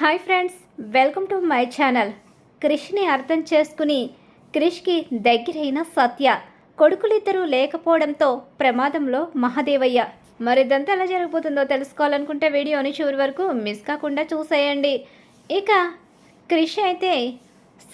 Hi friends welcome to my channel. క్రిష్ని అర్థం చేసుకుని క్రిష్కి దగ్గరైన సత్య కొడుకులిద్దరూ లేకపోవడంతో ప్రమాదంలో మహాదేవయ్య. మరిదంతా ఎలా జరగబోతుందో తెలుసుకోవాలనుకుంటే వీడియోని చివరి వరకు మిస్ కాకుండా చూసేయండి. ఇక క్రిష్ అయితే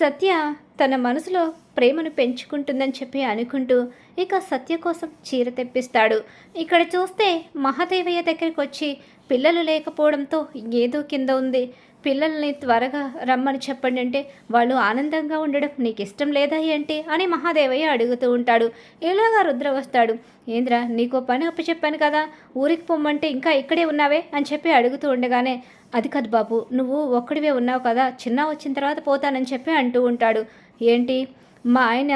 సత్య తన మనసులో ప్రేమను పెంచుకుంటుందని చెప్పి అనుకుంటూ ఇక సత్య కోసం చీర తెప్పిస్తాడు. ఇక్కడ చూస్తే మహాదేవయ్య దగ్గరికి వచ్చి పిల్లలు లేకపోవడంతో ఏదో కింద ఉంది. పిల్లల్ని త్వరగా రమ్మని చెప్పండి అంటే వాళ్ళు ఆనందంగా ఉండడం నీకు ఇష్టం లేదా ఏంటి అని మహాదేవయ్య అడుగుతూ ఉంటాడు. ఇలాగా రుద్ర వస్తాడు? ఏంద్ర నీకో పని అప్పచెప్పాను కదా ఊరికి పొమ్మంటే ఇంకా ఇక్కడే ఉన్నావే అని చెప్పి అడుగుతూ ఉండగానే అది కాదు బాబు నువ్వు ఒక్కడివే ఉన్నావు కదా చిన్న వచ్చిన తర్వాత పోతానని చెప్పి అంటూ ఉంటాడు. ఏంటి? మా ఆయన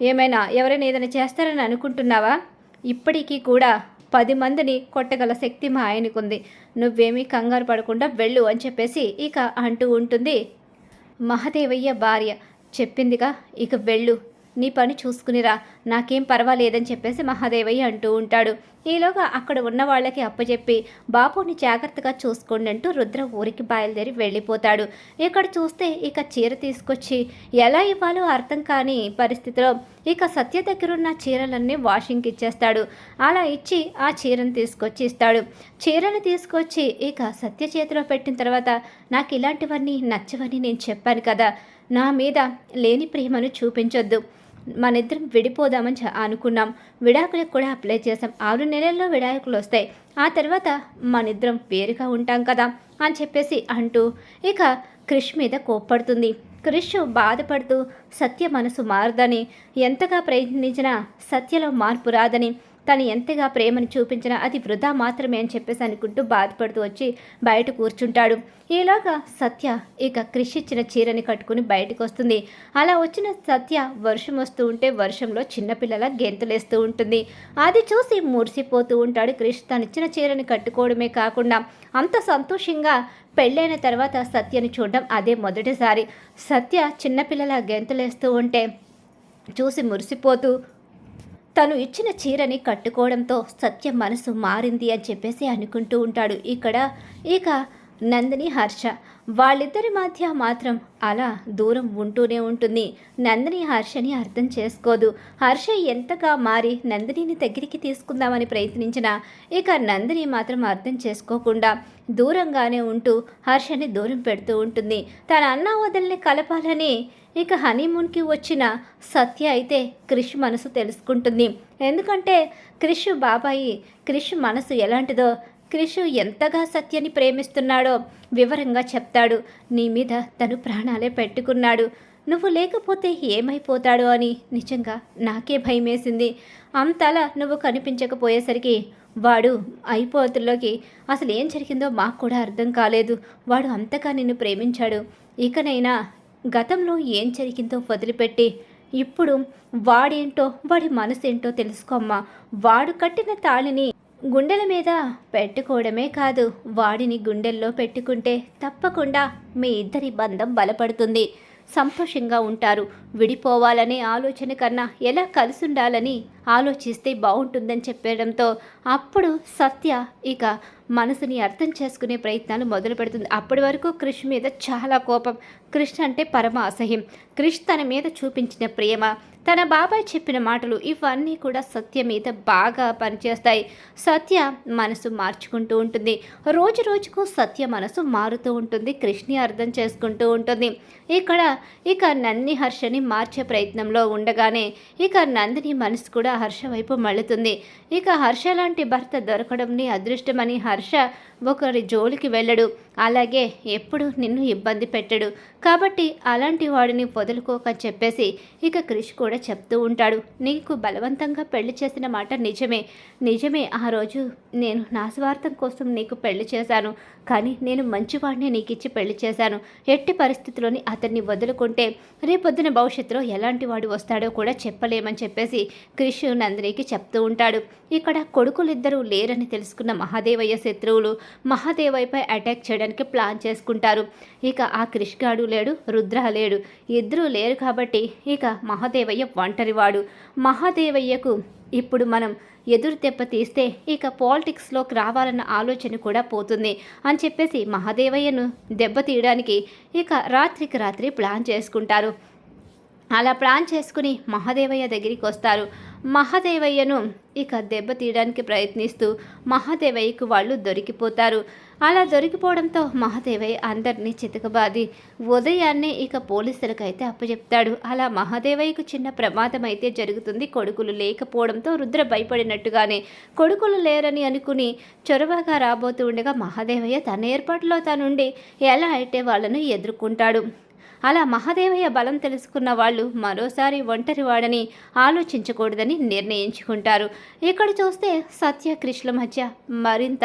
ఏమైనా ఎవరైనా ఏదైనా చేస్తారని అనుకుంటున్నావా? ఇప్పటికీ కూడా పది మందిని కొట్టగల శక్తి మా ఆయనకుంది. నువ్వేమీ కంగారు పడకుండా వెళ్ళు అని చెప్పేసి ఇక అంటూ ఉంటుంది. మహదేవయ్య భార్య చెప్పిందిగా ఇక వెళ్ళు. నీ పని చూసుకునిరా. నాకేం పర్వాలేదని చెప్పేసి మహాదేవయ్య అంటూ ఉంటాడు. ఈలోగా అక్కడ ఉన్న వాళ్ళకి అప్పచెప్పి బాపుని జాగ్రత్తగా చూసుకోండి అంటూ రుద్ర ఊరికి బయలుదేరి వెళ్ళిపోతాడు. ఇక్కడ చూస్తే ఇక చీర తీసుకొచ్చి ఎలా ఇవ్వాలో అర్థం కాని పరిస్థితిలో ఇక సత్య దగ్గరున్న చీరలన్నీ వాషింగ్కి ఇచ్చేస్తాడు. అలా ఇచ్చి ఆ చీరను తీసుకొచ్చి ఇస్తాడు. చీరను తీసుకొచ్చి ఇక సత్య చేతిలో పెట్టిన తర్వాత నాకు ఇలాంటివన్నీ నచ్చవని నేను చెప్పాను కదా. నా మీద లేని ప్రేమను చూపించొద్దు. మన ఇద్దరం విడిపోదామని అనుకున్నాం. విడాకులకు కూడా అప్లై చేసాం ఆరు నెలల్లో విడాకులు వస్తాయి. ఆ తర్వాత మన ఇద్దరం వేరుగా ఉంటాం కదా అని చెప్పేసి అంటూ ఇక క్రిష్ మీద కోప్పడుతుంది. క్రిష్ బాధపడుతూ సత్య మనసు మారదని ఎంతగా ప్రయత్నించినా సత్యలో మార్పు రాదని తను ఎంతగా ప్రేమను చూపించినా అది వృధా మాత్రమే అని చెప్పేసి అనుకుంటూ బాధపడుతూ వచ్చి బయట కూర్చుంటాడు. ఇలాగా సత్య ఇక క్రిష్ ఇచ్చిన చీరని కట్టుకుని బయటకు వస్తుంది. అలా వచ్చిన సత్య వర్షం వస్తూ ఉంటే వర్షంలో చిన్నపిల్లల గెంతులేస్తూ ఉంటుంది. అది చూసి మురిసిపోతూ ఉంటాడు క్రిష్. తను ఇచ్చిన చీరని కట్టుకోవడమే కాకుండా అంత సంతోషంగా పెళ్ళైన తర్వాత సత్యని చూడడం అదే మొదటిసారి. సత్య చిన్నపిల్లల గెంతులేస్తూ ఉంటే చూసి మురిసిపోతూ తను ఇచ్చిన చీరని కట్టుకోవడంతో సత్య మనసు మారింది అని చెప్పేసి అనుకుంటూ ఉంటాడు. ఇక్కడ ఇక నందిని హర్ష. వాళ్ళిద్దరి మధ్య మాత్రం అలా దూరం ఉంటూనే ఉంటుంది. నందిని హర్షని అర్థం చేసుకోదు. హర్ష ఎంతగా మారి నందినిని దగ్గరికి తీసుకుందామని ప్రయత్నించినా ఇక నందిని మాత్రం అర్థం చేసుకోకుండా దూరంగానే ఉంటూ హర్షని దూరం పెడుతూ ఉంటుంది. తన అన్న వదల్ని కలపాలని ఇక హనీమూన్కి వచ్చిన సత్య అయితే క్రిష్ మనసు తెలుసుకుంటుంది. ఎందుకంటే క్రిష్ బాబాయి క్రిష్ మనసు ఎలాంటిదో క్రిష్ ఎంతగా సత్యని ప్రేమిస్తున్నాడో వివరంగా చెప్తాడు. నీ మీద తను ప్రాణాలే పెట్టుకున్నాడు. నువ్వు లేకపోతే ఏమైపోతాడో అని నిజంగా నాకే భయమేసింది. అంతలా నువ్వు కనిపించకపోయేసరికి వాడు అయిపోతుల్లోకి అసలు ఏం జరిగిందో మాకు కూడా అర్థం కాలేదు. వాడు అంతగా నిన్ను ప్రేమించాడు. ఇకనైనా గతంలో ఏం జరిగిందో వదిలిపెట్టి ఇప్పుడు వాడేంటో వాడి మనసేంటో తెలుసుకోమ్మా వాడు కట్టిన తాళిని గుండెల మీద పెట్టుకోవడమే కాదు వాడిని గుండెల్లో పెట్టుకుంటే తప్పకుండా మీ ఇద్దరి బంధం బలపడుతుంది. సంతోషంగా ఉంటారు. విడిపోవాలనే ఆలోచన కన్నా ఎలా కలిసి ఉండాలని ఆలోచిస్తే బాగుంటుందని చెప్పడంతో అప్పుడు సత్య ఇక మనసుని అర్థం చేసుకునే ప్రయత్నాలు మొదలు పెడుతుంది. అప్పటి వరకు క్రిష్ మీద చాలా కోపం. క్రిష్ అంటే పరమ అసహ్యం. క్రిష్ తన మీద చూపించిన ప్రేమ. తన బాబాయ్ చెప్పిన మాటలు ఇవన్నీ కూడా సత్య మీద బాగా పనిచేస్తాయి. సత్య మనసు మార్చుకుంటూ ఉంటుంది. రోజు రోజుకు సత్య మనసు మారుతూ ఉంటుంది. కృష్ణి అర్థం చేసుకుంటూ ఉంటుంది. ఇక్కడ ఇక నందిని హర్షని మార్చే ప్రయత్నంలో ఉండగానే ఇక నందిని మనసు కూడా హర్ష వైపు మళ్ళుతుంది. ఇక హర్ష లాంటి భర్త దొరకడంని అదృష్టమని హర్ష ఒకరి జోలికి వెళ్ళడు. అలాగే ఎప్పుడు నిన్ను ఇబ్బంది పెట్టడు. కాబట్టి అలాంటి వాడిని వదులుకోకని చెప్పేసి ఇక క్రిష్ కూడా చెప్తూ ఉంటాడు. నీకు బలవంతంగా పెళ్ళి చేసిన మాట నిజమే. నిజమే ఆ రోజు నేను నా స్వార్థం కోసం నీకు పెళ్ళి చేశాను. కానీ నేను మంచివాడిని నీకు ఇచ్చి పెళ్ళి చేశాను. ఎట్టి పరిస్థితిలోని అతన్ని వదులుకుంటే రేపొద్దున భవిష్యత్తులో ఎలాంటి వాడు వస్తాడో కూడా చెప్పలేమని చెప్పేసి క్రిష్ నందినికి చెప్తూ ఉంటాడు. ఇక్కడ కొడుకులిద్దరూ లేరని తెలుసుకున్న మహాదేవయ్య శత్రువులు మహాదేవయ్యపై అటాక్ చేయడానికి చేయడానికి ప్లాన్ చేసుకుంటారు. ఇక ఆ కృష్గాడు లేడు రుద్ర లేడు. ఇద్దరూ లేరు కాబట్టి ఇక మహాదేవయ్య ఒంటరివాడు. మహాదేవయ్యకు ఇప్పుడు మనం ఎదురు దెబ్బ తీస్తే ఇక పాలిటిక్స్లోకి రావాలన్న ఆలోచన కూడా పోతుంది అని చెప్పేసి మహాదేవయ్యను దెబ్బతీయడానికి ఇక రాత్రికి రాత్రి ప్లాన్ చేసుకుంటారు. అలా ప్లాన్ చేసుకుని మహాదేవయ్య దగ్గరికి వస్తారు. మహాదేవయ్యను ఇక దెబ్బతీయడానికి ప్రయత్నిస్తూ మహాదేవయ్యకు వాళ్ళు దొరికిపోతారు. అలా దొరికిపోవడంతో మహాదేవయ్య అందరినీ చితకబాది ఉదయాన్నే ఇక పోలీసులకైతే అప్పచెప్తాడు అలా మహాదేవయ్యకు చిన్న ప్రమాదం అయితే జరుగుతుంది. కొడుకులు లేకపోవడంతో రుద్ర భయపడినట్టుగానే. కొడుకులు లేరని అనుకుని చొరవగా రాబోతూ ఉండగా మహాదేవయ్య తన ఏర్పాటులో తనుండి ఎలా అయితే వాళ్ళను ఎదుర్కొంటాడు. అలా మహాదేవయ్య బలం తెలుసుకున్న వాళ్ళు మరోసారి ఒంటరి వాడని ఆలోచించకూడదని నిర్ణయించుకుంటారు. ఇక్కడ చూస్తే సత్య కృష్ణ మధ్య మరింత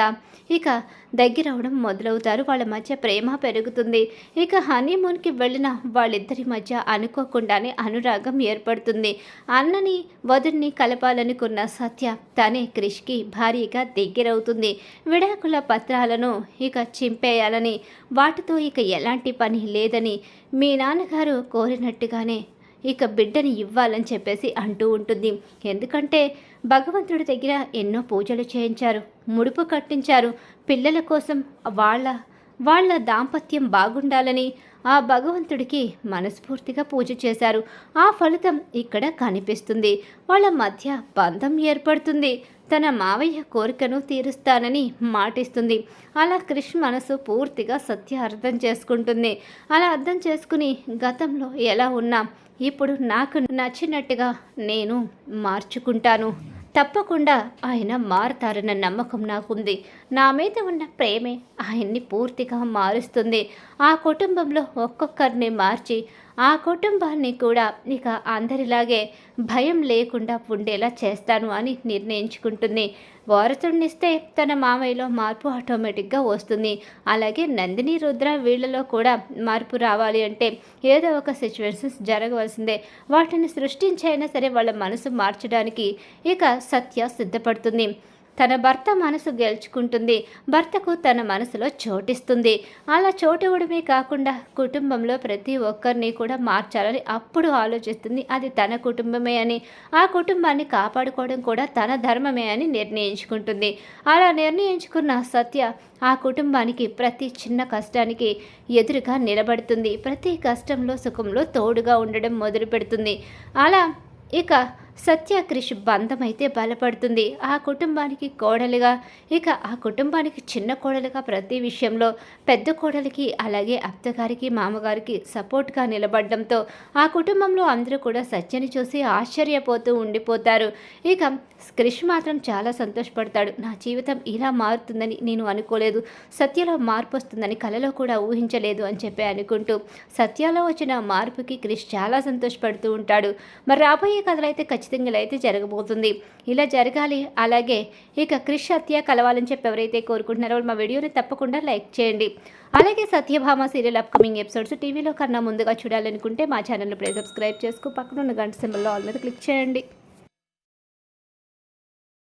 ఇక దగ్గరవడం మొదలవుతారు. వాళ్ళ మధ్య ప్రేమ పెరుగుతుంది. ఇక హనీమూన్కి వెళ్ళిన వాళ్ళిద్దరి మధ్య అనుకోకుండానే అనురాగం ఏర్పడుతుంది. అన్నని వధుడిని కలపాలనుకున్న సత్య తనే క్రిష్కి భారీగా దగ్గరవుతుంది. విడాకుల పత్రాలను ఇక చింపేయాలని వాటితో ఇక ఎలాంటి పని లేదని మీ నాన్నగారు కోరినట్టుగానే ఇక బిడ్డని ఇవ్వాలని చెప్పేసి అంటూ ఉంటుంది. ఎందుకంటే భగవంతుడి దగ్గర ఎన్నో పూజలు చేయించారు ముడుపు కట్టించారు. పిల్లల కోసం వాళ్ళ వాళ్ళ దాంపత్యం బాగుండాలని ఆ భగవంతుడికి మనస్ఫూర్తిగా పూజ చేశారు. ఆ ఫలితం ఇక్కడ కనిపిస్తుంది. వాళ్ళ మధ్య బంధం ఏర్పడుతుంది. తన మావయ్య కోరికను తీరుస్తానని మాటిస్తుంది. అలా కృష్ణ మనసు పూర్తిగా సత్య అర్థం చేసుకుంటుంది. అలా అర్థం చేసుకుని గతంలో ఎలా ఉన్నా ఇప్పుడు నాకు నచ్చినట్టుగా నేను మార్చుకుంటాను. తప్పకుండా ఆయన మారతారన్న నమ్మకం నాకుంది. నా మీద ఉన్న ప్రేమే ఆయన్ని పూర్తిగా మారుస్తుంది. ఆ కుటుంబంలో ఒక్కొక్కరిని మార్చి ఆ కుటుంబాన్ని కూడా ఇక అందరిలాగే భయం లేకుండా ఉండేలా చేస్తాను అని నిర్ణయించుకుంటుంది. వారసుడినిస్తే తన మామయ్యలో మార్పు ఆటోమేటిక్గా వస్తుంది. అలాగే నందిని రుద్ర వీళ్ళలో కూడా మార్పు రావాలి అంటే ఏదో ఒక సిచ్యువేషన్స్ జరగవలసిందే. వాటిని సృష్టించైనా సరే వాళ్ళ మనసు మార్చడానికి ఇక సత్య సిద్ధపడుతుంది. తన భర్త మనసు గెలుచుకుంటుంది. భర్తకు తన మనసులో చోటిస్తుంది. అలా చోటివ్వడమే కాకుండా కుటుంబంలో ప్రతి ఒక్కరిని కూడా మార్చాలని అప్పుడు ఆలోచిస్తుంది. అది తన కుటుంబమే అని. ఆ కుటుంబాన్ని కాపాడుకోవడం కూడా తన ధర్మమే అని నిర్ణయించుకుంటుంది. అలా నిర్ణయించుకున్న సత్య ఆ కుటుంబానికి ప్రతి చిన్న కష్టానికి ఎదురుగా నిలబడుతుంది. ప్రతి కష్టంలో సుఖంలో తోడుగా ఉండడం మొదలు పెడుతుంది అలా ఇక సత్య క్రిష్ బంధం అయితే బలపడుతుంది. ఆ కుటుంబానికి కోడలిగా ఇక ఆ కుటుంబానికి చిన్న కోడలిగా ప్రతి విషయంలో పెద్ద కోడలికి అలాగే అత్తగారికి మామగారికి సపోర్ట్గా నిలబడడంతో ఆ కుటుంబంలో అందరూ కూడా సత్యని చూసి ఆశ్చర్యపోతూ ఉండిపోతారు. ఇక క్రిష్ మాత్రం చాలా సంతోషపడతాడు. నా జీవితం ఇలా మారుతుందని నేను అనుకోలేదు. సత్యలో మార్పు వస్తుందని కలలో కూడా ఊహించలేదు అని చెప్పి అనుకుంటూ సత్యలో వచ్చిన మార్పుకి క్రిష్ చాలా సంతోషపడుతూ ఉంటాడు. మరి రాబోయే కథలైతే ఖచ్చితంగా ఇలా అయితే జరగబోతుంది. ఇలా జరగాలి అలాగే ఇక క్రిష్ సత్య కలవాలని చెప్పి ఎవరైతే కోరుకుంటున్నారో మా వీడియోని తప్పకుండా లైక్ చేయండి. అలాగే సత్యభామ సీరియల్ అప్కమింగ్ ఎపిసోడ్స్ టీవీలో కన్నా ముందుగా చూడాలనుకుంటే మా ఛానల్ని ప్లే సబ్స్క్రైబ్ చేసుకో పక్కన ఉన్న గంట సింబల్లో ఆల్ మీద క్లిక్ చేయండి.